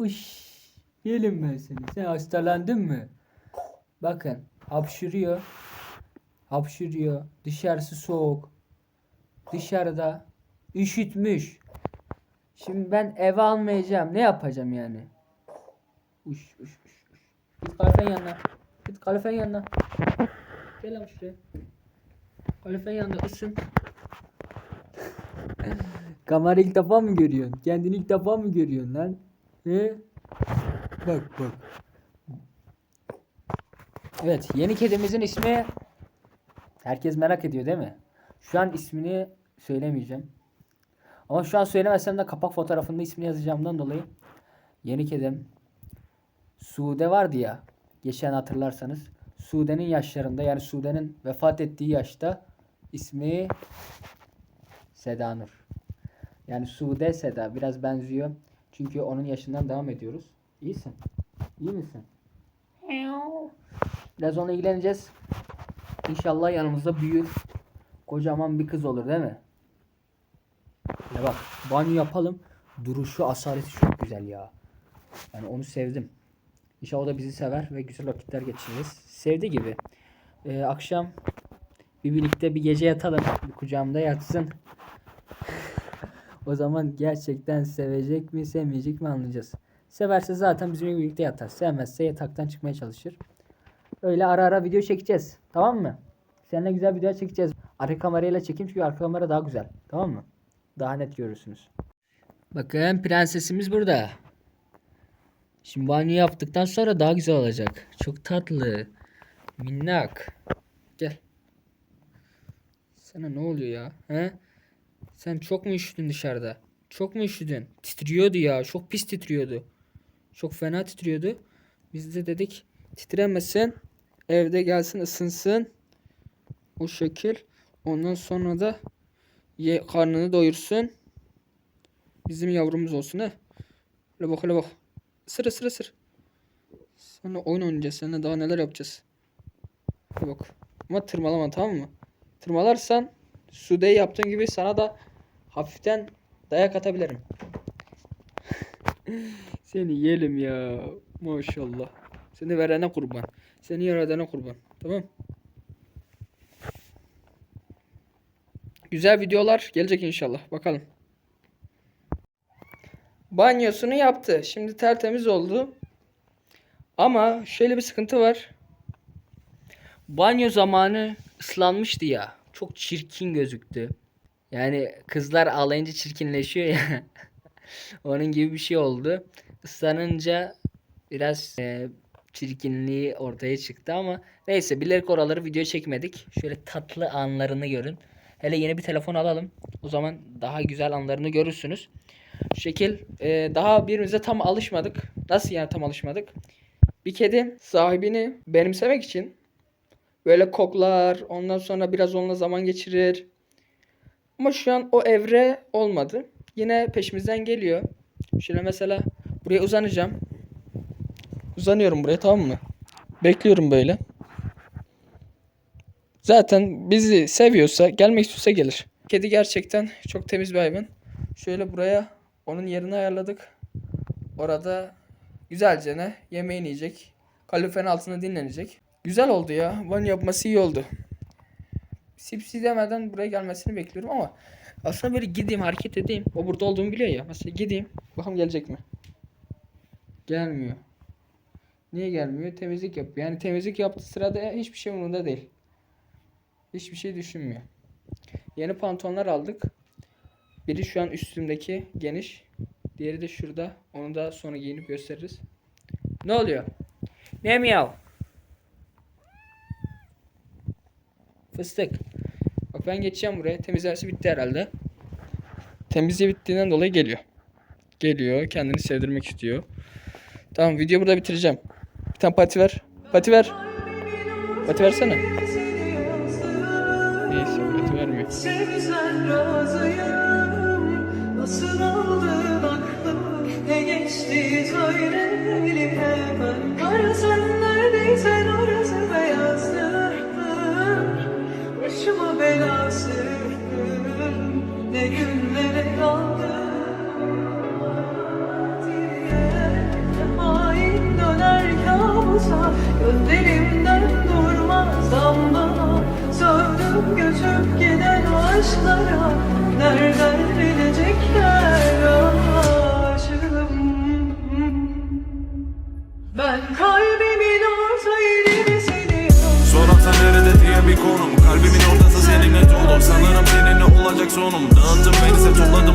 Uş. Yerim ben seni. Sen hastalandın mı? Bakın hapşırıyor. Hapşırıyor. Dışarısı soğuk. Dışarıda üşütmüş. Şimdi ben eve almayacağım. Ne yapacağım yani? Uş uş uş. uş. Git kalifenin yanına. Git kalifenin yanına. Gel lan şuraya. Kalifenin yanında ısın. Kamera ilk defa mı görüyorsun? Kendini ilk defa mı görüyorsun lan? He? Bak bak. Evet yeni kedimizin ismi Herkes merak ediyor değil mi? Şu an ismini söylemeyeceğim. Ama şu an söylemesem de kapak fotoğrafında ismini yazacağımdan dolayı yeni kedim Sude vardı ya geçen hatırlarsanız Sude'nin yaşlarında yani Sude'nin vefat ettiği yaşta ismi Seda Nur. Yani Sude Seda biraz benziyor. Çünkü onun yaşından devam ediyoruz. İyisin. İyi misin? Biraz onunla ilgileneceğiz. İnşallah yanımızda büyür. Kocaman bir kız olur değil mi? Ya bak banyo yapalım. Duruşu asaleti çok güzel ya. Yani onu sevdim. İnşallah o da bizi sever ve güzel vakitler geçiririz. Sevdi gibi. Ee, akşam bir birlikte bir gece yatalım. Bir kucağımda yatsın. O zaman gerçekten sevecek mi sevmeyecek mi anlayacağız. Severse zaten bizimle birlikte yatar. Sevmezse yataktan çıkmaya çalışır. Öyle ara ara video çekeceğiz. Tamam mı? Seninle güzel video çekeceğiz. Arka kamerayla çekeyim çünkü arka kamera daha güzel. Tamam mı? Daha net görürsünüz. Bakın prensesimiz burada. Şimdi banyo yaptıktan sonra daha güzel olacak. Çok tatlı. Minnak. Gel. Sana ne oluyor ya? He? Sen çok mu üşüdün dışarıda? Çok mu üşüdün? Titriyordu ya. Çok pis titriyordu. Çok fena titriyordu. Biz de dedik titremesin. Evde gelsin ısınsın. O şekil. Ondan sonra da ye, karnını doyursun. Bizim yavrumuz olsun he. Hele bak hele bak. Isır ısır ısır. Sonra oyun oynayacağız. Seninle daha neler yapacağız. Hadi bak. Ama tırmalama tamam mı? Tırmalarsan Sude'yi yaptığın gibi sana da hafiften dayak atabilirim. Seni yiyelim ya. Maşallah. Seni verene kurban. Seni yaradana kurban. Tamam. Güzel videolar gelecek inşallah. Bakalım. Banyosunu yaptı. Şimdi tertemiz oldu. Ama şöyle bir sıkıntı var. Banyo zamanı ıslanmıştı ya. Çok çirkin gözüktü. Yani kızlar ağlayınca çirkinleşiyor ya. Onun gibi bir şey oldu. Islanınca biraz e, çirkinliği ortaya çıktı ama neyse bilerek oraları video çekmedik. Şöyle tatlı anlarını görün. Hele yeni bir telefon alalım. O zaman daha güzel anlarını görürsünüz. Şu şekil e, daha birbirimize tam alışmadık. Nasıl yani tam alışmadık? Bir kedi sahibini benimsemek için böyle koklar, ondan sonra biraz onunla zaman geçirir. Ama şu an o evre olmadı. Yine peşimizden geliyor. Şöyle mesela buraya uzanacağım. Uzanıyorum buraya tamam mı? Bekliyorum böyle. Zaten bizi seviyorsa, gelmek istiyorsa gelir. Kedi gerçekten çok temiz bir hayvan. Şöyle buraya onun yerini ayarladık. Orada güzelce ne yemeğini yiyecek. Kaloriferin altında dinlenecek. Güzel oldu ya. Van yapması iyi oldu. Sipsi demeden buraya gelmesini bekliyorum ama aslında böyle gideyim hareket edeyim. O burada olduğumu biliyor ya. Mesela gideyim. Bakalım gelecek mi? Gelmiyor. Niye gelmiyor? Temizlik yapıyor. Yani temizlik yaptığı sırada hiçbir şey umurunda değil. Hiçbir şey düşünmüyor. Yeni pantolonlar aldık. Biri şu an üstümdeki geniş. Diğeri de şurada. Onu da sonra giyinip gösteririz. Ne oluyor? Ne miyav? Fıstık. Bak ben geçeceğim buraya. Temizlemesi bitti herhalde. Temizliği bittiğinden dolayı geliyor. Geliyor. Kendini sevdirmek istiyor. Tamam video burada bitireceğim. Bir tane pati ver. Pati ver. Pati versene. Neyse pati vermiyor. Nasıl aldın aklım Ne geçti söyle yansa Gözlerimden durmaz damla Sövdüm göçüp giden aşklara Nereden bilecekler aşığım? Ben kalbimin orta yerini seni Sorarsa nerede diye bir konum. Kalbimin ortası seninle dolum Sanırım seninle olacak sonum. Dağındım beni set topladım